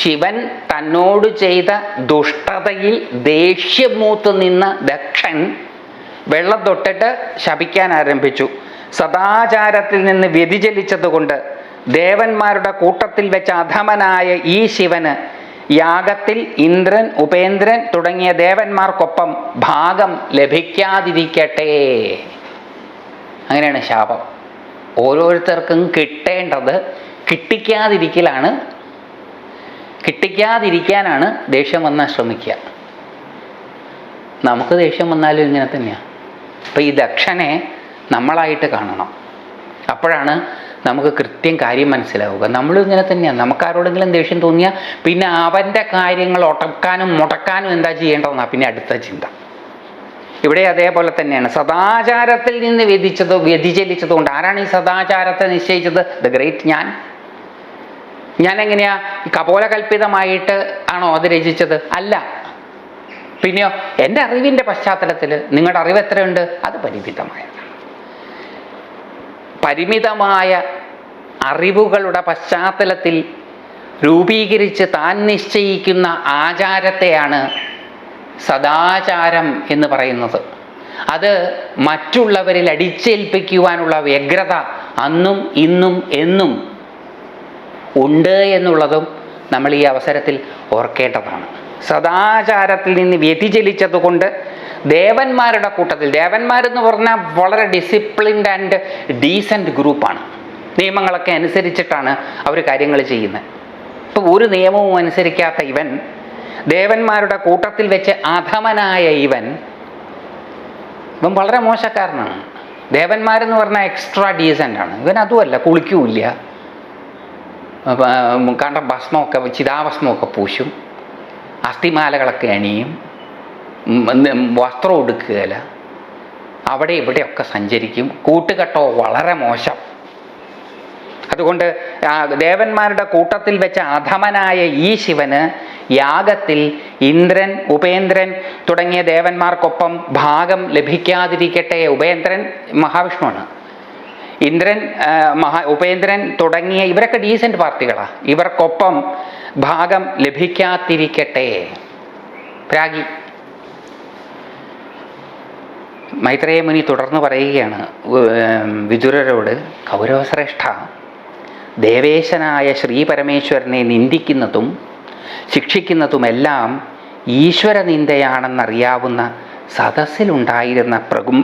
ശിവൻ തന്നോട് ചെയ്ത ദുഷ്ടതയിൽ ദേഷ്യം മൂത്ത് നിന്ന ദക്ഷൻ വെള്ളം തൊട്ടിട്ട് ശപിക്കാൻ ആരംഭിച്ചു. സദാചാരത്തിൽ നിന്ന് വ്യതിചലിച്ചതുകൊണ്ട് ദേവന്മാരുടെ കൂട്ടത്തിൽ വെച്ച അധമനായ ഈ ശിവന് യാഗത്തിൽ ഇന്ദ്രൻ ഉപേന്ദ്രൻ തുടങ്ങിയ ദേവന്മാർക്കൊപ്പം ഭാഗം ലഭിക്കാതിരിക്കട്ടെ. അങ്ങനെയാണ് ശാപം. ഓരോരുത്തർക്കും കിട്ടേണ്ടത് കിട്ടിക്കാതിരിക്കലാണ് കിട്ടിക്കാതിരിക്കാനാണ് ദേഷ്യം വന്നാൽ ശ്രമിക്കുക. നമുക്ക് ദേഷ്യം വന്നാലും ഇങ്ങനെ തന്നെയാണ് അപ്പം ഈ ദക്ഷനെ നമ്മളായിട്ട് കാണണം. അപ്പോഴാണ് നമുക്ക് കൃത്യം കാര്യം മനസ്സിലാവുക. നമ്മളും ഇങ്ങനെ തന്നെയാണ് നമുക്ക് ആരോടെങ്കിലും ദേഷ്യം തോന്നിയാൽ പിന്നെ അവന്റെ കാര്യങ്ങൾ ഒട്ടക്കാനും മുടക്കാനും എന്താ ചെയ്യേണ്ടതെന്നാണ് പിന്നെ അടുത്ത ചിന്ത. ഇവിടെ അതേപോലെ തന്നെയാണ്. സദാചാരത്തിൽ നിന്ന് വ്യതിച്ചതോ വ്യതിചലിച്ചതോ കൊണ്ട് ആരാണ് ഈ സദാചാരത്തെ നിശ്ചയിച്ചത്? ദ ഗ്രേറ്റ് ഞാൻ. ഞാൻ എങ്ങനെയാ കപോലകൽപിതമായിട്ട് ആണോ അത് രചിച്ചത്? അല്ല. പിന്നെയോ എന്റെ അറിവിന്റെ പശ്ചാത്തലത്തിൽ നിങ്ങളുടെ അറിവ് എത്രയുണ്ട്? അത് പരിമിതമായതാണ്. പരിമിതമായ അറിവുകളുടെ പശ്ചാത്തലത്തിൽ രൂപീകരിച്ച് താൻ നിശ്ചയിക്കുന്ന ആചാരത്തെയാണ് സദാചാരം എന്ന് പറയുന്നത്. അത് മറ്റുള്ളവരിൽ അടിച്ചേൽപ്പിക്കുവാനുള്ള വ്യഗ്രത അന്നും ഇന്നും എന്നും ഉണ്ട് എന്നുള്ളതും നമ്മൾ ഈ അവസരത്തിൽ ഓർക്കേണ്ടതാണ്. സദാചാരത്തിൽ നിന്ന് വ്യതിചലിച്ചതുകൊണ്ട് ദേവന്മാരുടെ കൂട്ടത്തിൽ ദേവന്മാരെന്ന് പറഞ്ഞാൽ വളരെ ഡിസിപ്ലിൻഡ് ആൻഡ് ഡീസന്റ് ഗ്രൂപ്പാണ് നിയമങ്ങളൊക്കെ അനുസരിച്ചിട്ടാണ് അവർ കാര്യങ്ങൾ ചെയ്യുന്നത്. ഇപ്പോൾ ഒരു നിയമവും അനുസരിക്കാത്ത ഇവൻ ദേവന്മാരുടെ കൂട്ടത്തിൽ വെച്ച് അധമനായ ഇവൻ ഇവൻ വളരെ മോശക്കാരനാണ്. ദേവന്മാരെന്ന് പറഞ്ഞാൽ എക്സ്ട്രാ ഡീസന്റ് ആണ്. ഇവൻ അതുമല്ല കുളിക്കൂല്ല. കണ്ട ഭസ്മമൊക്കെ ചിതാഭസ്മമൊക്കെ പൂശും. അസ്ഥിമാലകളൊക്കെ അണിയും. വസ്ത്രം ഉടുക്കുകയില്ല അവിടെ ഇവിടെയൊക്കെ സഞ്ചരിക്കും. കൂട്ടുകെട്ടോ വളരെ മോശം. അതുകൊണ്ട് ദേവന്മാരുടെ കൂട്ടത്തിൽ വെച്ച അധമനായ ഈ ശിവന് യാഗത്തിൽ ഇന്ദ്രൻ ഉപേന്ദ്രൻ തുടങ്ങിയ ദേവന്മാർക്കൊപ്പം ഭാഗം ലഭിക്കാതിരിക്കട്ടെ. ഉപേന്ദ്രൻ മഹാവിഷ്ണുവാണ്. ഇന്ദ്രൻ മഹാ ഉപേന്ദ്രൻ തുടങ്ങിയ ഇവരൊക്കെ ഡീസന്റ് പാർട്ടികളാണ് ഇവർക്കൊപ്പം ഭാഗം ലഭിക്കാതിരിക്കട്ടെ. പ്രാഗി മൈത്രേയ മുനി തുടർന്ന് പറയുകയാണ് വിദുരരോട് കൗരവശ്രേഷ്ഠ ദേവേശനായ ശ്രീപരമേശ്വരനെ നിന്ദിക്കുന്നതും ശിക്ഷിക്കുന്നതുമെല്ലാം ഈശ്വരനിന്ദയാണെന്നറിയാവുന്ന സദസ്സിലുണ്ടായിരുന്ന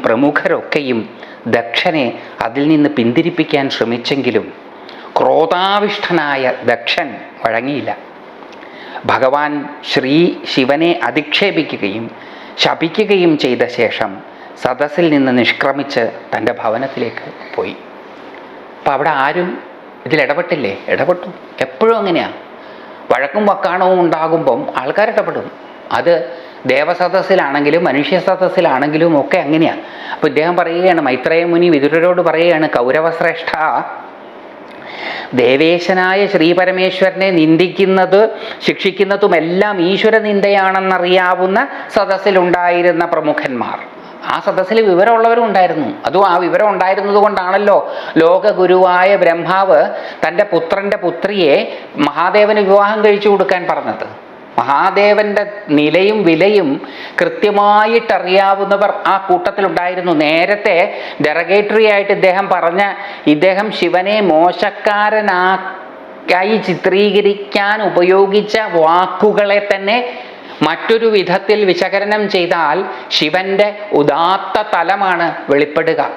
പ്രമുഖരൊക്കെയും ദക്ഷനെ അതിൽ നിന്ന് പിന്തിരിപ്പിക്കാൻ ശ്രമിച്ചെങ്കിലും ക്രോധാവിഷ്ഠനായ ദക്ഷൻ വഴങ്ങിയില്ല. ഭഗവാൻ ശ്രീ ശിവനെ അധിക്ഷേപിക്കുകയും ശപിക്കുകയും ചെയ്ത ശേഷം സദസ്സിൽ നിന്ന് നിഷ്ക്രമിച്ച് തന്റെ ഭവനത്തിലേക്ക് പോയി. അപ്പം അവിടെ ആരും ഇതിൽ ഇടപെട്ടില്ലേ? ഇടപെട്ടു. എപ്പോഴും അങ്ങനെയാണ് വഴക്കും വക്കാണവും ഉണ്ടാകുമ്പം ആൾക്കാർ ഇടപെടും. അത് ദേവസദസ്സിലാണെങ്കിലും മനുഷ്യ സദസ്സിലാണെങ്കിലും ഒക്കെ അങ്ങനെയാണ് അപ്പോൾ ഇദ്ദേഹം പറയുകയാണ് മൈത്രേയമുനി വിതുരരോട് പറയുകയാണ് കൗരവശ്രേഷ്ഠ ദേവേശനായ ശ്രീപരമേശ്വരനെ നിന്ദിക്കുന്നത് ശിക്ഷിക്കുന്നതുമെല്ലാം ഈശ്വര നിന്ദയാണെന്നറിയാവുന്ന സദസ്സിലുണ്ടായിരുന്ന പ്രമുഖന്മാർ. ആ സദസ്സിൽ വിവരമുള്ളവരും ഉണ്ടായിരുന്നു അതും ആ വിവരം ഉണ്ടായിരുന്നത് കൊണ്ടാണല്ലോ ലോകഗുരുവായ ബ്രഹ്മാവ് തന്റെ പുത്രന്റെ പുത്രിയെ മഹാദേവന് വിവാഹം കഴിച്ചു കൊടുക്കാൻ പറഞ്ഞത്. മഹാദേവന്റെ നിലയും വിലയും കൃത്യമായിട്ട് അറിയാവുന്നവർ ആ കൂട്ടത്തിലുണ്ടായിരുന്നു. നേരത്തെ ഡെറഗേറ്ററി ആയിട്ട് ഇദ്ദേഹം പറഞ്ഞ ഇദ്ദേഹം ശിവനെ മോശക്കാരനായി ചിത്രീകരിക്കാൻ ഉപയോഗിച്ച വാക്കുകളെ തന്നെ മറ്റൊരു വിധത്തിൽ വിശകലനം ചെയ്താൽ ശിവന്റെ ഉദാത്ത തലമാണ് വെളിപ്പെടുക.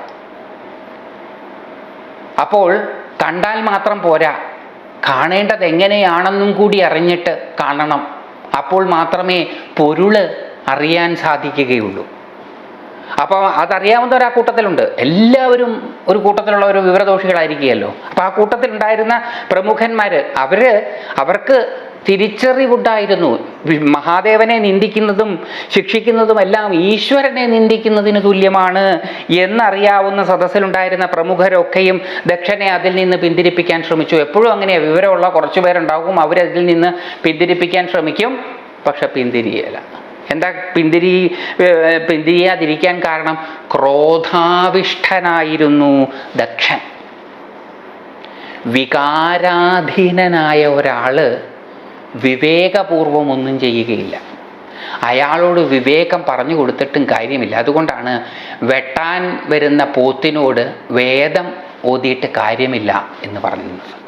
അപ്പോൾ കണ്ടാൽ മാത്രം പോരാ. കാണേണ്ടത് എങ്ങനെയാണെന്നും കൂടി അറിഞ്ഞിട്ട് കാണണം. അപ്പോൾ മാത്രമേ പൊരുൾ അറിയാൻ സാധിക്കുകയുള്ളൂ. അപ്പോൾ അതറിയാവുന്നവർ ആ കൂട്ടത്തിലുണ്ട്. എല്ലാവരും ഒരു കൂട്ടത്തിലുള്ള ഒരു വിവരദോഷികളായിരിക്കുകയല്ലോ. അപ്പോൾ ആ കൂട്ടത്തിലുണ്ടായിരുന്ന പ്രമുഖന്മാർ അവർ അവർക്ക് തിരിച്ചറിവുണ്ടായിരുന്നു. മഹാദേവനെ നിന്ദിക്കുന്നതും ശിക്ഷിക്കുന്നതും എല്ലാം ഈശ്വരനെ നിന്ദിക്കുന്നതിന് തുല്യമാണ് എന്നറിയാവുന്ന സദസ്സിലുണ്ടായിരുന്ന പ്രമുഖരൊക്കെയും ദക്ഷനെ അതിൽ നിന്ന് പിന്തിരിപ്പിക്കാൻ ശ്രമിച്ചു. എപ്പോഴും അങ്ങനെയാ. വിവരമുള്ള കുറച്ചു പേരുണ്ടാകും അവരതിൽ നിന്ന് പിന്തിരിപ്പിക്കാൻ ശ്രമിക്കും പക്ഷെ പിന്തിരിയല. എന്താ പിന്തിരി പിന്തിരിയാതിരിക്കാൻ കാരണം? ക്രോധാവിഷ്ഠനായിരുന്നു ദക്ഷൻ. വികാരാധീനനായ ഒരാൾ വിവേകപൂർവം ഒന്നും ചെയ്യുകയില്ല. അയാളോട് വിവേകം പറഞ്ഞു കൊടുത്തിട്ടും കാര്യമില്ല. അതുകൊണ്ടാണ് വെട്ടാൻ വരുന്ന പോത്തിനോട് വേദം ഓതിയിട്ട് കാര്യമില്ല എന്ന് പറയുന്നത്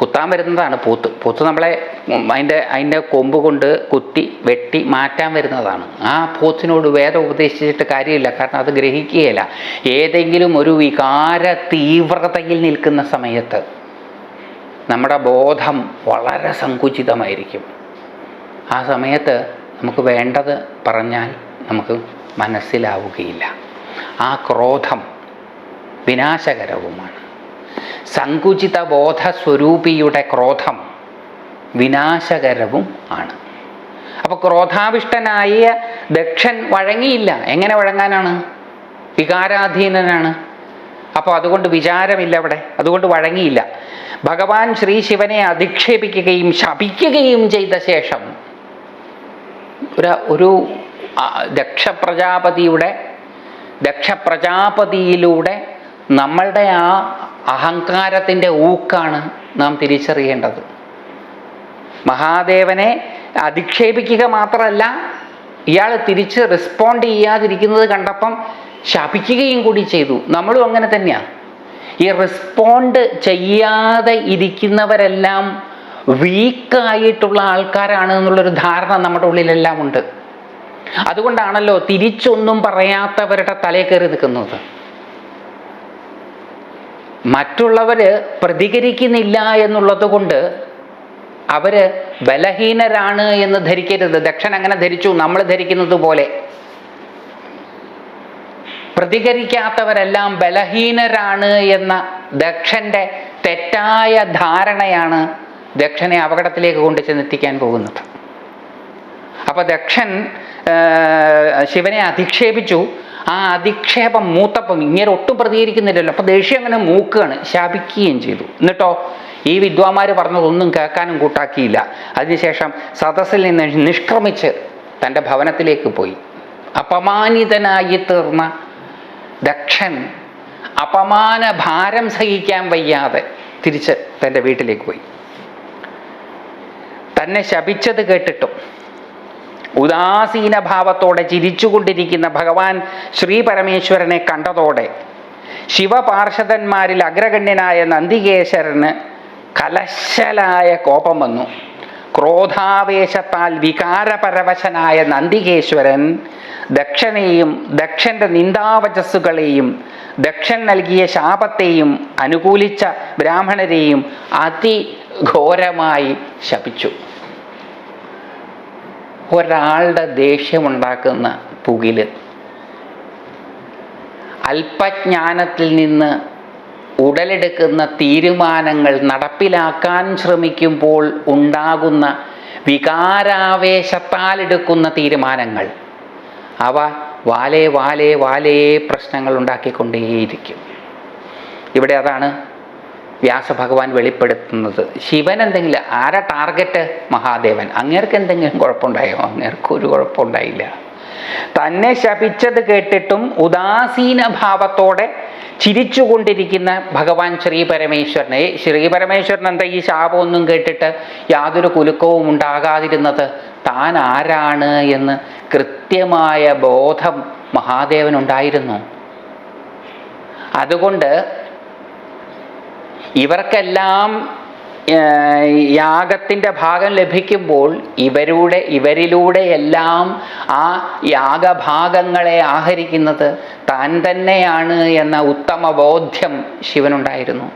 കുത്താൻ വരുന്നതാണ് പോത്ത്. പോത്ത് നമ്മളെ അതിന്റെ അതിന്റെ കൊമ്പ് കൊണ്ട് കുത്തി വെട്ടി മാറ്റാൻ വരുന്നതാണ്. ആ പോത്തിനോട് വേദം ഉപദേശിച്ചിട്ട് കാര്യമില്ല. കാരണം അത് ഗ്രഹിക്കുകയില്ല. ഏതെങ്കിലും ഒരു വികാര തീവ്രതയിൽ നിൽക്കുന്ന സമയത്ത് നമ്മുടെ ബോധം വളരെ സങ്കുചിതമായിരിക്കും. ആ സമയത്ത് നമുക്ക് വേണ്ടത് പറഞ്ഞാൽ നമുക്ക് മനസ്സിലാവുകയില്ല. ആ ക്രോധം വിനാശകരവുമാണ്. സങ്കുചിത ബോധസ്വരൂപിയുടെ ക്രോധം വിനാശകരവും ആണ്. അപ്പോൾ ക്രോധാവിഷ്ടനായ ദക്ഷൻ വഴങ്ങിയില്ല. എങ്ങനെ വഴങ്ങാനാണ്? വികാരാധീനനാണ്. അപ്പോൾ അതുകൊണ്ട് വിചാരമില്ല അവിടെ. അതുകൊണ്ട് വഴങ്ങിയില്ല. ഭഗവാൻ ശ്രീ ശിവനെ അധിക്ഷേപിക്കുകയും ശപിക്കുകയും ചെയ്ത ശേഷം ഒരു ഒരു ദക്ഷ പ്രജാപതിയുടെ നമ്മളുടെ ആ അഹങ്കാരത്തിന്റെ ഊക്കാണ് നാം തിരിച്ചറിയേണ്ടത്. മഹാദേവനെ അധിക്ഷേപിക്കുക മാത്രമല്ല ഇയാൾ തിരിച്ച് റെസ്പോണ്ട് ചെയ്യാതിരിക്കുന്നത് കണ്ടപ്പം ശപിക്കുകയും കൂടി ചെയ്തു. നമ്മളും അങ്ങനെ തന്നെയാണ് ഈ റെസ്പോണ്ട് ചെയ്യാതെ ഇരിക്കുന്നവരെല്ലാം വീക്കായിട്ടുള്ള ആൾക്കാരാണ് എന്നുള്ളൊരു ധാരണ നമ്മുടെ ഉള്ളിലെല്ലാം ഉണ്ട്. അതുകൊണ്ടാണല്ലോ തിരിച്ചൊന്നും പറയാത്തവരുടെ തലയിൽ കയറി നിൽക്കുന്നത്. മറ്റുള്ളവർ പ്രതികരിക്കുന്നില്ല എന്നുള്ളത് കൊണ്ട് അവർ ബലഹീനരാണ് എന്ന് ധരിക്കരുത്. ദക്ഷൻ അങ്ങനെ ധരിച്ചു. നമ്മൾ ധരിക്കുന്നത് പോലെ. പ്രതികരിക്കാത്തവരെല്ലാം ബലഹീനരാണ് എന്ന ദക്ഷന്റെ തെറ്റായ ധാരണയാണ് ദക്ഷനെ അപകടത്തിലേക്ക് കൊണ്ട് ചെന്നെത്തിക്കാൻ പോകുന്നത്. അപ്പൊ ദക്ഷൻ ശിവനെ അധിക്ഷേപിച്ചു. ആ അധിക്ഷേപം മൂത്തപ്പം ഇങ്ങനെ ഒട്ടും പ്രതികരിക്കുന്നില്ലല്ലോ. അപ്പൊ ദേഷ്യം അങ്ങനെ മൂക്കുകയാണ് ശാപിക്കുകയും ചെയ്തു. എന്നിട്ടോ ഈ വിദ്വാന്മാർ പറഞ്ഞതൊന്നും കേൾക്കാനും കൂട്ടാക്കിയില്ല. അതിനുശേഷം സദസ്സിൽ നിന്ന് നിഷ്ക്രമിച്ച് തന്റെ ഭവനത്തിലേക്ക് പോയി. അപമാനിതനായി തീർന്ന ദക്ഷൻ അപമാന ഭാരം സഹിക്കാൻ വയ്യാതെ തിരിച്ച് തന്റെ വീട്ടിലേക്ക് പോയി. തന്നെ ശപിച്ചത് കേട്ടിട്ടും ഉദാസീന ഭാവത്തോടെ ചിരിച്ചുകൊണ്ടിരിക്കുന്ന ഭഗവാൻ ശ്രീ പരമേശ്വരനെ കണ്ടതോടെ ശിവപാർഷദന്മാരിൽ അഗ്രഗണ്യനായ നന്ദികേശ്വരന് കലശലായ കോപം വന്നു. ക്രോധാവേശത്താൽ വികാരപരവശനായ നന്ദികേശ്വരൻ ദക്ഷനെയും ദക്ഷന്റെ നിന്ദാവചസ്സുകളെയും ദക്ഷൻ നൽകിയ ശാപത്തെയും അനുകൂലിച്ച ബ്രാഹ്മണരെയും അതിഘോരമായി ശപിച്ചു. ഒരാളുടെ ദേഷ്യമുണ്ടാക്കുന്ന പുകിൽ അല്പജ്ഞാനത്തിൽ നിന്ന് ഉടലെടുക്കുന്ന തീരുമാനങ്ങൾ നടപ്പിലാക്കാൻ ശ്രമിക്കുമ്പോൾ ഉണ്ടാകുന്ന വികാരാവേശത്താൽ എടുക്കുന്ന തീരുമാനങ്ങൾ. അവ വാലേ വാലേ വാലേ പ്രശ്നങ്ങൾ ഉണ്ടാക്കിക്കൊണ്ടേയിരിക്കും. ഇവിടെ അതാണ് വ്യാസഭഗവാൻ വെളിപ്പെടുത്തുന്നത്. ശിവൻ എന്തെങ്കിലും ആരാ ടാർഗറ്റ്? മഹാദേവൻ. അങ്ങേർക്ക് എന്തെങ്കിലും കുഴപ്പമുണ്ടായോ? അങ്ങേർക്ക് ഒരു കുഴപ്പമുണ്ടായില്ല. തന്നെ ശപിച്ചത് കേട്ടിട്ടും ഉദാസീന ഭാവത്തോടെ ചിരിച്ചുകൊണ്ടിരിക്കുന്ന ഭഗവാൻ ശ്രീ പരമേശ്വരനെ. ശ്രീ പരമേശ്വരൻ എന്താ ഈ ശാപമൊന്നും കേട്ടിട്ട് യാതൊരു കുലുക്കവും ഉണ്ടാകാതിരുന്നത്? താൻ ആരാണ് എന്ന് കൃത്യമായ ബോധം മഹാദേവനുണ്ടായിരുന്നു. അതുകൊണ്ട് ഇവർക്കെല്ലാം യാഗത്തിന്റെ ഭാഗം ലഭിക്കുമ്പോൾ ഇവരുടെ ഇവരിലൂടെയെല്ലാം ആ യാഗഭാഗങ്ങളെ ആഹരിക്കുന്നത് താൻ തന്നെയാണ് എന്ന ഉത്തമ ബോധ്യം ശിവനുണ്ടായിരുന്നു.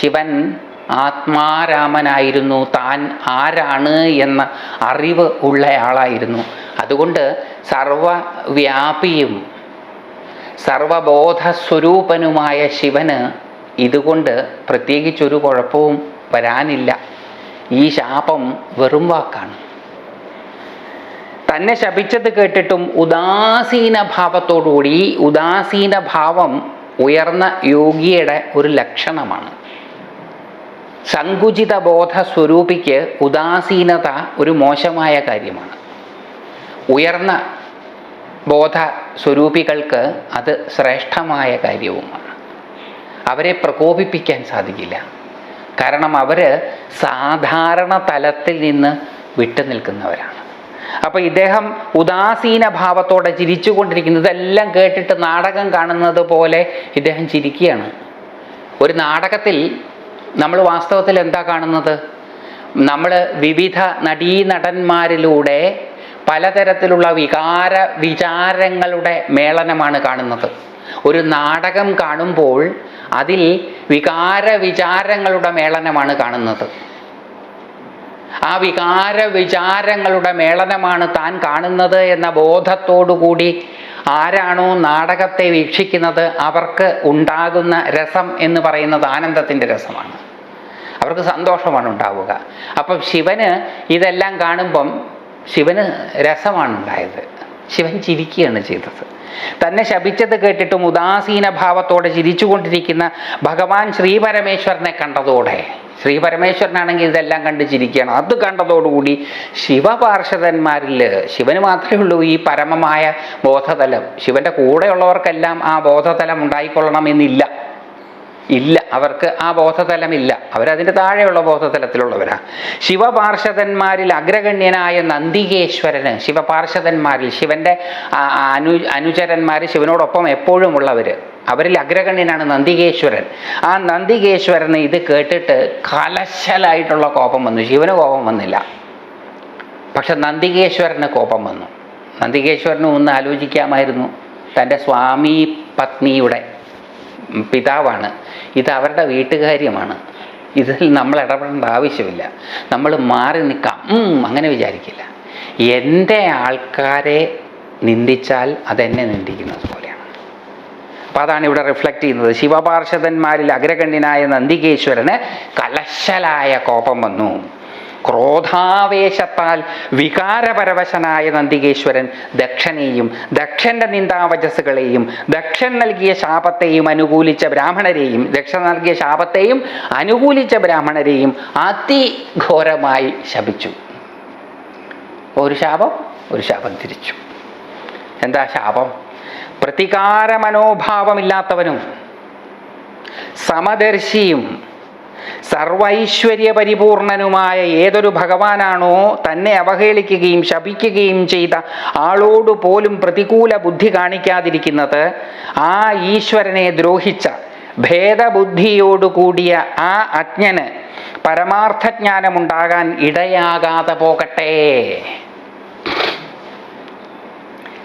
ശിവൻ ആത്മാരാമനായിരുന്നു താൻ ആരാണ് എന്ന അറിവ് ഉള്ളയാളായിരുന്നു. അതുകൊണ്ട് സർവവ്യാപിയും സർവബോധസ്വരൂപനുമായ ശിവന് ഇതുകൊണ്ട് പ്രത്യേകിച്ചൊരു കുഴപ്പവും വരാനില്ല. ഈ ശാപം വെറും വാക്കാണ്. തന്നെ ശപിച്ചത് കേട്ടിട്ടും ഉദാസീന ഭാവത്തോടുകൂടി ഉദാസീന ഭാവം ഉയർന്ന യോഗിയുടെ ഒരു ലക്ഷണമാണ്. സങ്കുചിത ബോധ സ്വരൂപിക്ക് ഉദാസീനത ഒരു മോശമായ കാര്യമാണ്. ഉയർന്ന ബോധ സ്വരൂപികൾക്ക് അത് ശ്രേഷ്ഠമായ കാര്യവുമാണ്. അവരെ പ്രകോപിപ്പിക്കാൻ സാധിക്കില്ല. കാരണം അവർ സാധാരണ തലത്തിൽ നിന്ന് വിട്ടു നിൽക്കുന്നവരാണ്. അപ്പോൾ ഇദ്ദേഹം ഉദാസീന ഭാവത്തോടെ ചിരിച്ചുകൊണ്ടിരിക്കുന്നത് എല്ലാം കേട്ടിട്ട് നാടകം കാണുന്നത് പോലെ ഇദ്ദേഹം ചിരിക്കുകയാണ്. ഒരു നാടകത്തിൽ നമ്മൾ വാസ്തവത്തിൽ എന്താ കാണുന്നത്? നമ്മൾ വിവിധ നടീനടന്മാരിലൂടെ പലതരത്തിലുള്ള വികാര വിചാരങ്ങളുടെ മേളനമാണ് കാണുന്നത്. ഒരു നാടകം കാണുമ്പോൾ അതിൽ വികാര വിചാരങ്ങളുടെ മേളനമാണ് കാണുന്നത്. ആ വികാര വിചാരങ്ങളുടെ മേളനമാണ് താൻ കാണുന്നത് എന്ന ബോധത്തോടുകൂടി ആരാണോ നാടകത്തെ വീക്ഷിക്കുന്നത് അവർക്ക് ഉണ്ടാകുന്ന രസം എന്ന് പറയുന്നത് ആനന്ദത്തിന്റെ രസമാണ്. അവർക്ക് സന്തോഷമാണ് ഉണ്ടാവുക. അപ്പം ശിവന് ഇതെല്ലാം കാണുമ്പം ശിവന് രസമാണ് ഉണ്ടായത് ശിവൻ ചിരിക്കുകയാണ് ചെയ്തത്. തന്നെ ശപിച്ചത് കേട്ടിട്ടും ഉദാസീന ഭാവത്തോടെ ചിരിച്ചുകൊണ്ടിരിക്കുന്ന ഭഗവാൻ ശ്രീപരമേശ്വരനെ കണ്ടതോടെ ശ്രീപരമേശ്വരനാണെങ്കിൽ ഇതെല്ലാം കണ്ട് ചിരിക്കുകയാണ് അത് കണ്ടതോടുകൂടി ശിവപാർഷദന്മാരിൽ ശിവന് മാത്രമേ ഉള്ളൂ ഈ പരമമായ ബോധതലം. ശിവന്റെ കൂടെയുള്ളവർക്കെല്ലാം ആ ബോധതലം ഉണ്ടായിക്കൊള്ളണമെന്നില്ല ഇല്ല. അവർക്ക് ആ ബോധതലമില്ല. അവരതിന്റെ താഴെയുള്ള ബോധതലത്തിലുള്ളവരാ. ശിവപാർഷദന്മാരിൽ അഗ്രഗണ്യനായ നന്ദികേശ്വരന് ശിവപാർഷദന്മാരിൽ ശിവന്റെ അനു അനുചരന്മാർ ശിവനോടൊപ്പം എപ്പോഴും ഉള്ളവർ അവരിൽ അഗ്രഗണ്യനാണ് നന്ദികേശ്വരൻ. ആ നന്ദികേശ്വരന് ഇത് കേട്ടിട്ട് കലശലായിട്ടുള്ള കോപം വന്നു. ശിവന് കോപം വന്നില്ല. പക്ഷെ നന്ദികേശ്വരന് കോപം വന്നു. നന്ദികേശ്വരനും ഒന്ന് ആലോചിക്കാമായിരുന്നു. തന്റെ സ്വാമി പത്നിയുടെ പിതാവാണ്. ഇത് അവരുടെ വീട്ടുകാര്യമാണ്. ഇതിൽ നമ്മൾ ഇടപെടേണ്ട ആവശ്യമില്ല. നമ്മൾ മാറി നിൽക്കാം. അങ്ങനെ വിചാരിക്കില്ല. എന്റെ ആൾക്കാരെ നിന്ദിച്ചാൽ അതെന്നെ നിന്ദിക്കുന്നത് പോലെയാണ്. അപ്പോൾ അതാണ് ഇവിടെ റിഫ്ലക്റ്റ് ചെയ്യുന്നത്. ശിവപാർഷദന്മാരിൽ അഗ്രഗണ്യനായ നന്ദികേശ്വരന് കലശലായ കോപം വന്നു. ക്രോധാവേശത്താൽ വികാരപരവശനായ നന്ദികേശ്വരൻ ദക്ഷനെയും ദക്ഷന്റെ നിന്ദാവചസ്സുകളെയും ദക്ഷൻ നൽകിയ ശാപത്തെയും അനുകൂലിച്ച ബ്രാഹ്മണരെയും ദക്ഷൻ നൽകിയ ശാപത്തെയും അനുകൂലിച്ച ബ്രാഹ്മണരെയും അതിഘോരമായി ശപിച്ചു. ഒരു ശാപം ഒരു ശാപം തിരിച്ചു. എന്താ ശാപം? പ്രതികാര മനോഭാവമില്ലാത്തവനും സമദർശിയും സർവൈശ്വര്യ പരിപൂർണനുമായ ഏതൊരു ഭഗവാനാണോ തന്നെ അവഹേളിക്കുകയും ശപിക്കുകയും ചെയ്ത ആളോട് പോലും പ്രതികൂല ബുദ്ധി കാണിക്കാതിരിക്കുന്നത് ആ ഈശ്വരനെ ദ്രോഹിച്ച ഭേദബുദ്ധിയോടുകൂടിയ ആ അജ്ഞന് പരമാർത്ഥജ്ഞാനമുണ്ടാകാൻ ഇടയാകാതെ പോകട്ടെ.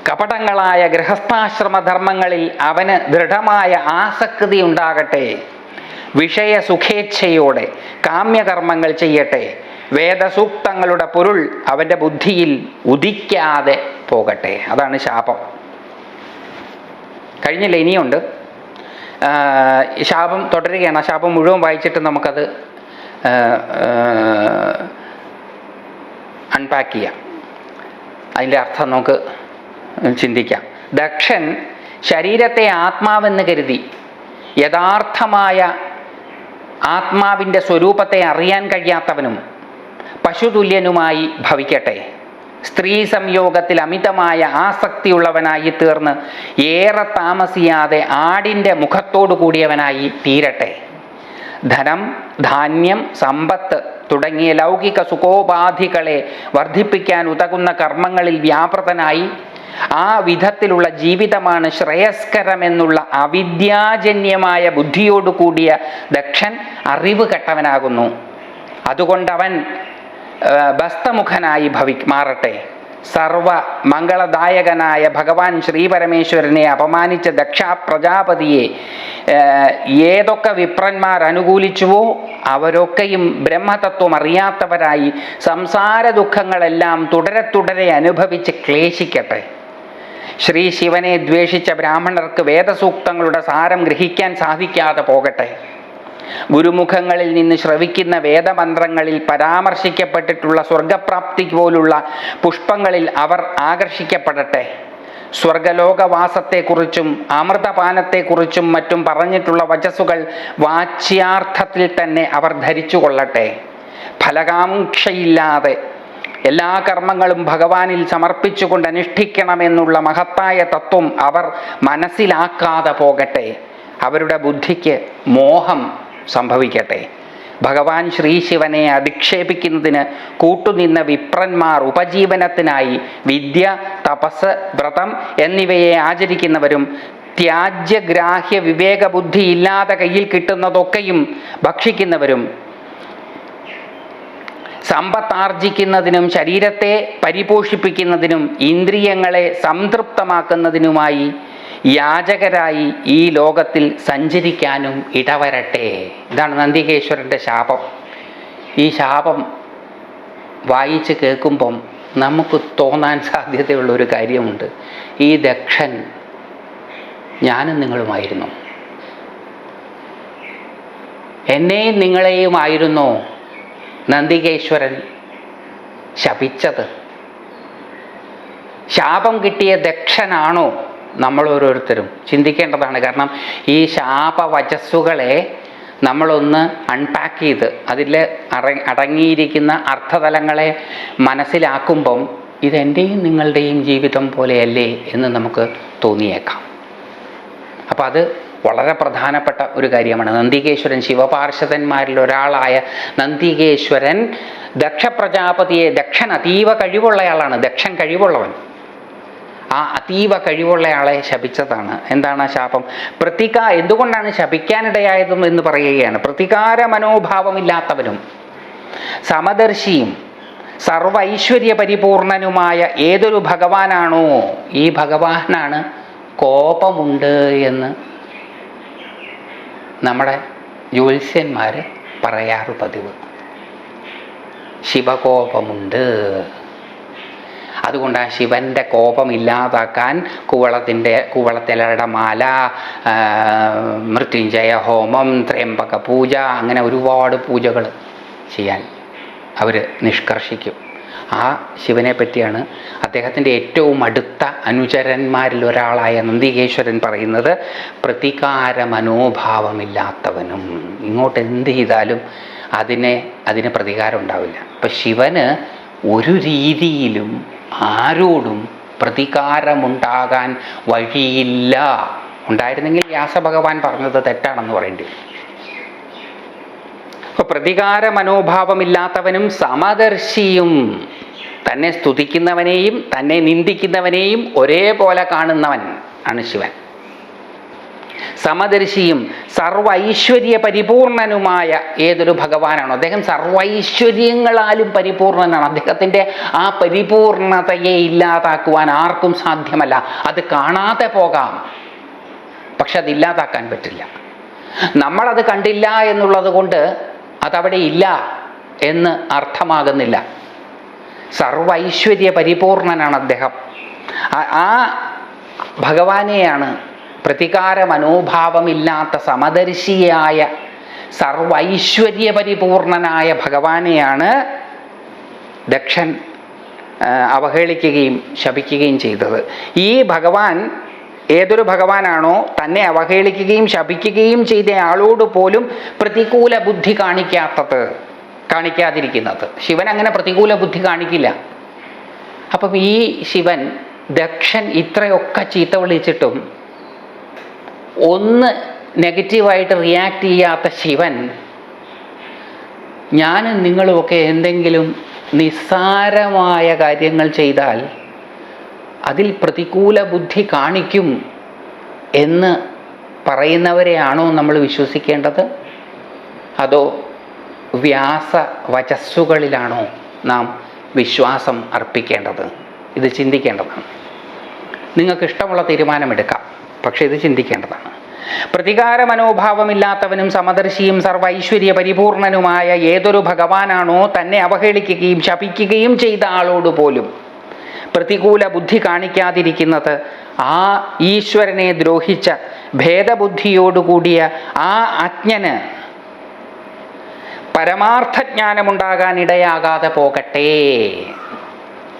കപടങ്ങളായ ഗൃഹസ്ഥാശ്രമധർമ്മങ്ങളിൽ അവന് ദൃഢമായ ആസക്തി ഉണ്ടാകട്ടെ. വിഷയ സുഖേച്ഛയോടെ കാമ്യകർമ്മങ്ങൾ ചെയ്യട്ടെ. വേദസൂക്തങ്ങളുടെ പൊരുൾ അവന്റെ ബുദ്ധിയിൽ ഉദിക്കാതെ പോകട്ടെ. അതാണ് ശാപം. കഴിഞ്ഞില്ല? ഇനിയുണ്ട്. ശാപം തുടരുകയാണ്. ആ ശാപം മുഴുവൻ വായിച്ചിട്ട് നമുക്കത് അൺപാക്ക് ചെയ്യാം. അതിന്റെ അർത്ഥം നമുക്ക് ചിന്തിക്കാം. ദക്ഷൻ ശരീരത്തെ ആത്മാവെന്ന് കരുതി യഥാർത്ഥമായ ആത്മാവിന്റെ സ്വരൂപത്തെ അറിയാൻ കഴിയാത്തവനും പശുതുല്യനുമായി ഭവിക്കട്ടെ. സ്ത്രീ സംയോഗത്തിൽ അമിതമായ ആസക്തിയുള്ളവനായി തീർന്ന് ഏറെ താമസിയാതെ ആടിന്റെ മുഖത്തോടു കൂടിയവനായി തീരട്ടെ. ധനം ധാന്യം സമ്പത്ത് തുടങ്ങിയ ലൗകിക സുഖോപാധികളെ വർദ്ധിപ്പിക്കാൻ ഉതകുന്ന കർമ്മങ്ങളിൽ വ്യാപൃതനായി ആ വിധത്തിലുള്ള ജീവിതമാണ് ശ്രേയസ്കരമെന്നുള്ള അവിദ്യാജന്യമായ ബുദ്ധിയോടുകൂടിയ ദക്ഷൻ അറിവ് കെട്ടവനാകുന്നു. അതുകൊണ്ടവൻ ബസ്തമുഖനായി ഭവി മാറട്ടെ. സർവ മംഗളദായകനായ ഭഗവാൻ ശ്രീപരമേശ്വരനെ അപമാനിച്ച ദക്ഷ പ്രജാപതിയെ ഏതൊക്കെ വിപ്രന്മാർ അനുകൂലിച്ചുവോ അവരൊക്കെയും ബ്രഹ്മതത്വം അറിയാത്തവരായി സംസാര ദുഃഖങ്ങളെല്ലാം തുടരെ തുടരെ അനുഭവിച്ച് ക്ലേശിക്കട്ടെ. ശ്രീ ശിവനെ ദ്വേഷിച്ച ബ്രാഹ്മണർക്ക് വേദസൂക്തങ്ങളുടെ സാരം ഗ്രഹിക്കാൻ സാധിക്കാതെ പോകട്ടെ. ഗുരുമുഖങ്ങളിൽ നിന്ന് ശ്രവിക്കുന്ന വേദമന്ത്രങ്ങളിൽ പരാമർശിക്കപ്പെട്ടിട്ടുള്ള സ്വർഗപ്രാപ്തി പോലുള്ള പുഷ്പങ്ങളിൽ അവർ ആകർഷിക്കപ്പെടട്ടെ. സ്വർഗലോകവാസത്തെക്കുറിച്ചും അമൃതപാനത്തെക്കുറിച്ചും മറ്റും പറഞ്ഞിട്ടുള്ള വചസ്സുകൾ വാച്യാർത്ഥത്തിൽ തന്നെ അവർ ധരിച്ചു കൊള്ളട്ടെ ഫലകാംക്ഷയില്ലാതെ എല്ലാ കർമ്മങ്ങളും ഭഗവാനിൽ സമർപ്പിച്ചുകൊണ്ട് അനുഷ്ഠിക്കണമെന്നുള്ള മഹത്തായ തത്വം അവർ മനസ്സിലാക്കാതെ പോകട്ടെ. അവരുടെ ബുദ്ധിക്ക് മോഹം സംഭവിക്കട്ടെ. ഭഗവാൻ ശ്രീശിവനെ അധിക്ഷേപിക്കുന്നതിന് കൂട്ടുനിന്ന വിപ്രന്മാർ ഉപജീവനത്തിനായി വിദ്യ തപസ് വ്രതം എന്നിവയെ ആചരിക്കുന്നവരും ത്യാജ്യഗ്രാഹ്യ വിവേകബുദ്ധി ഇല്ലാതെ കയ്യിൽ കിട്ടുന്നതൊക്കെയും ഭക്ഷിക്കുന്നവരും സമ്പത്താർജിക്കുന്നതിനും ശരീരത്തെ പരിപോഷിപ്പിക്കുന്നതിനും ഇന്ദ്രിയങ്ങളെ സംതൃപ്തമാക്കുന്നതിനുമായി യാചകരായി ഈ ലോകത്തിൽ സഞ്ചരിക്കാനും ഇടവരട്ടെ. ഇതാണ് നന്ദികേശ്വരന്റെ ശാപം. ഈ ശാപം വായിച്ച് കേൾക്കുമ്പം നമുക്ക് തോന്നാൻ സാധ്യതയുള്ള ഒരു കാര്യമുണ്ട്. ഈ ദക്ഷൻ ഞാനും നിങ്ങളുമായിരുന്നു. എന്നെയും നിങ്ങളെയുമായിരുന്നോ. നന്ദികേശ്വരൻ ശപിച്ചത്. ശാപം കിട്ടിയ ദക്ഷനാണോ നമ്മൾ ഓരോരുത്തരും? ചിന്തിക്കേണ്ടതാണ്. കാരണം ഈ ശാപവചസ്സുകളെ നമ്മളൊന്ന് അൺപാക്ക് ചെയ്ത് അതിൽ അടങ്ങിയിരിക്കുന്ന അർത്ഥതലങ്ങളെ മനസ്സിലാക്കുമ്പം ഇതെന്റെയും നിങ്ങളുടെയും ജീവിതം പോലെയല്ലേ എന്ന് നമുക്ക് തോന്നിയേക്കാം. അപ്പം അത് വളരെ പ്രധാനപ്പെട്ട ഒരു കാര്യമാണ്. നന്ദികേശ്വരൻ ശിവപാർഷദന്മാരിൽ ഒരാളായ നന്ദികേശ്വരൻ ദക്ഷ പ്രജാപതിയെ ദക്ഷൻ അതീവ കഴിവുള്ളയാളാണ്. ദക്ഷൻ കഴിവുള്ളവൻ. ആ അതീവ കഴിവുള്ളയാളെ ശപിച്ചതാണ്. എന്താണ് ആ ശാപം? പ്രതിക എന്തുകൊണ്ടാണ് ശപിക്കാനിടയായതും എന്ന് പറയുകയാണ്. പ്രതികാര മനോഭാവമില്ലാത്തവനും സമദർശിയും സർവ ഐശ്വര്യ പരിപൂർണനുമായ ഏതൊരു ഭഗവാനാണോ ഈ ഭഗവാനാണ് കോപമുണ്ട് എന്ന് നമ്മുടെ ജ്യോത്സ്യന്മാർ പറയാറ് പതിവ്. ശിവകോപമുണ്ട്. അതുകൊണ്ട് ആ ശിവന്റെ കോപം ഇല്ലാതാക്കാൻ കുവളത്തിന്റെ കുവളത്തിലയുടെ മാല മൃത്യുഞ്ജയ ഹോമം ത്രയംബക പൂജ അങ്ങനെ ഒരുപാട് പൂജകൾ ചെയ്യാൻ അവർ നിഷ്കർഷിക്കും. ആ ശിവനെ പറ്റിയാണ് അദ്ദേഹത്തിന്റെ ഏറ്റവും അടുത്ത അനുചരന്മാരിൽ ഒരാളായ നന്ദികേശ്വരൻ പറയുന്നത് പ്രതികാര മനോഭാവമില്ലാത്തവനും ഇങ്ങോട്ട് എന്ത് ചെയ്താലും അതിനെ അതിന് പ്രതികാരം ഉണ്ടാവില്ല. അപ്പം ശിവന് ഒരു രീതിയിലും ആരോടും പ്രതികാരമുണ്ടാകാൻ വഴിയില്ല. ഉണ്ടായിരുന്നെങ്കിൽ വ്യാസഭഗവാൻ പറഞ്ഞത് തെറ്റാണെന്ന് പറയേണ്ടി വരും. അപ്പൊ പ്രതികാര മനോഭാവമില്ലാത്തവനും സമദർശിയും തന്നെ സ്തുതിക്കുന്നവനെയും തന്നെ നിന്ദിക്കുന്നവനെയും ഒരേപോലെ കാണുന്നവൻ ആണ് ശിവൻ. സമദർശിയും സർവൈശ്വര്യ പരിപൂർണനുമായ ഏതൊരു ഭഗവാനാണോ അദ്ദേഹം സർവൈശ്വര്യങ്ങളാലും പരിപൂർണനാണ്. അദ്ദേഹത്തിന്റെ ആ പരിപൂർണതയെ ഇല്ലാതാക്കുവാൻ ആർക്കും സാധ്യമല്ല. അത് കാണാതെ പോകാം. പക്ഷെ അതില്ലാതാക്കാൻ പറ്റില്ല. നമ്മളത് കണ്ടില്ല എന്നുള്ളത് കൊണ്ട് അതവിടെ ഇല്ല എന്ന് അർത്ഥമാകുന്നില്ല. സർവൈശ്വര്യ പരിപൂർണനാണ് അദ്ദേഹം. ആ- ഭഗവാനെയാണ് പ്രതികാര മനോഭാവമില്ലാത്ത സമദർശിയായ സർവൈശ്വര്യ പരിപൂർണനായ ഭഗവാനെയാണ് ദക്ഷൻ അവഹേളിക്കുകയും ശപിക്കുകയും ചെയ്തത്. ഈ ഭഗവാൻ ഏതൊരു ഭഗവാനാണോ തന്നെ അവഹേളിക്കുകയും ശപിക്കുകയും ചെയ്ത ആളോട് പോലും പ്രതികൂല ബുദ്ധി കാണിക്കാത്തത് കാണിക്കാതിരിക്കുന്നത്. ശിവൻ അങ്ങനെ പ്രതികൂല ബുദ്ധി കാണിക്കില്ല. അപ്പം ഈ ശിവൻ ദക്ഷൻ ഇത്രയൊക്കെ ചീത്ത വിളിച്ചിട്ടും ഒന്ന് നെഗറ്റീവായിട്ട് റിയാക്ട് ചെയ്യാത്ത ശിവൻ ഞാനും നിങ്ങളുമൊക്കെ എന്തെങ്കിലും നിസ്സാരമായ കാര്യങ്ങൾ ചെയ്താൽ അതിൽ പ്രതികൂല ബുദ്ധി കാണിക്കും എന്ന് പറയുന്നവരെയാണോ നമ്മൾ വിശ്വസിക്കേണ്ടത്? അതോ വ്യാസ വചസ്സുകളിലാണോ നാം വിശ്വാസം അർപ്പിക്കേണ്ടത്? ഇത് ചിന്തിക്കേണ്ടതാണ്. നിങ്ങൾക്ക് ഇഷ്ടമുള്ള തീരുമാനമെടുക്കാം. പക്ഷേ ഇത് ചിന്തിക്കേണ്ടതാണ്. പ്രതികാര മനോഭാവമില്ലാത്തവനും സമദർശിയും സർവൈശ്വര്യ പരിപൂർണനുമായ ഏതൊരു ഭഗവാനാണോ തന്നെ അവഹേളിക്കുകയും ശപിക്കുകയും ചെയ്ത ആളോട് പോലും പ്രതികൂല ബുദ്ധി കാണിക്കാതിരിക്കുന്നത് ആ ഈശ്വരനെ ദ്രോഹിച്ച ഭേദബുദ്ധിയോടുകൂടിയ ആ അജ്ഞന് പരമാർത്ഥജ്ഞാനമുണ്ടാകാൻ ഇടയാകാതെ പോകട്ടെ.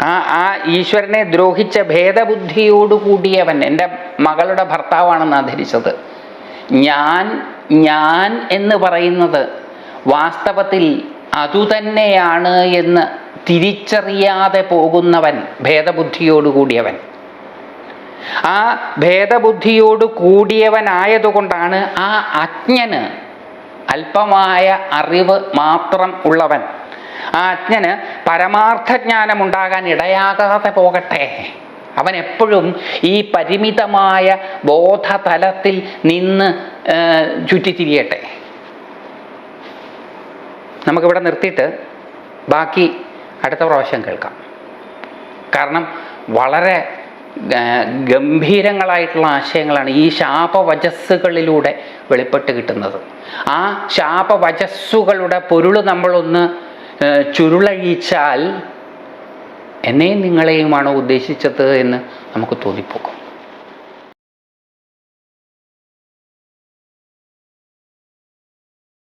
ആ ആ ഈശ്വരനെ ദ്രോഹിച്ച ഭേദബുദ്ധിയോടുകൂടിയവൻ എന്റെ മകളുടെ ഭർത്താവാണെന്ന് ധരിച്ചത് ഞാൻ ഞാൻ എന്ന് പറയുന്നത് വാസ്തവത്തിൽ അതുതന്നെയാണ് എന്ന് തിരിച്ചറിയാതെ പോകുന്നവൻ ഭേദബുദ്ധിയോടുകൂടിയവൻ. ആ ഭേദബുദ്ധിയോട് കൂടിയവനായതുകൊണ്ടാണ് ആ അജ്ഞന് അല്പമായ അറിവ് മാത്രം ഉള്ളവൻ. ആ അജ്ഞന് പരമാർത്ഥജ്ഞാനം ഉണ്ടാകാൻ ഇടയാകാതെ പോകട്ടെ. അവൻ എപ്പോഴും ഈ പരിമിതമായ ബോധതലത്തിൽ നിന്ന് ചുറ്റിത്തിരിയട്ടെ. നമുക്കിവിടെ നിർത്തിയിട്ട് ബാക്കി അടുത്ത പ്രാവശ്യം കേൾക്കാം. കാരണം വളരെ ഗംഭീരങ്ങളായിട്ടുള്ള ആശയങ്ങളാണ് ഈ ശാപവചസ്സുകളിലൂടെ വെളിപ്പെട്ട് കിട്ടുന്നത്. ആ ശാപവചസ്സുകളുടെ പൊരുൾ നമ്മളൊന്ന് ചുരുളഴിച്ചാൽ എന്നെയും നിങ്ങളെയുമാണോ ഉദ്ദേശിച്ചത് എന്ന് നമുക്ക് തോന്നിപ്പോകും.